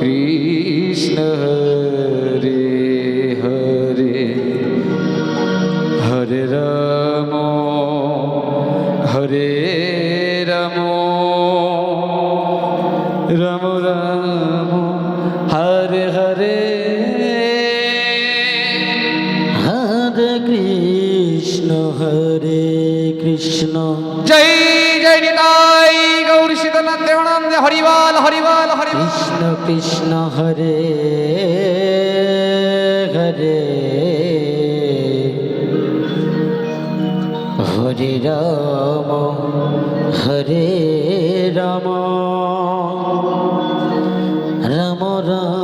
Krishna Hare Hare Hare Ram Hare Ram Ram Ram, Hare Hare. Hare Krishna Hare Krishna. Joy Joy Nitai. Sitanath Devananda হরিবাল হরিবাল Hari Krishna Krishna, Hare Hare. Hare Ram Hare Ram. Ram Ram.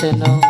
Krishna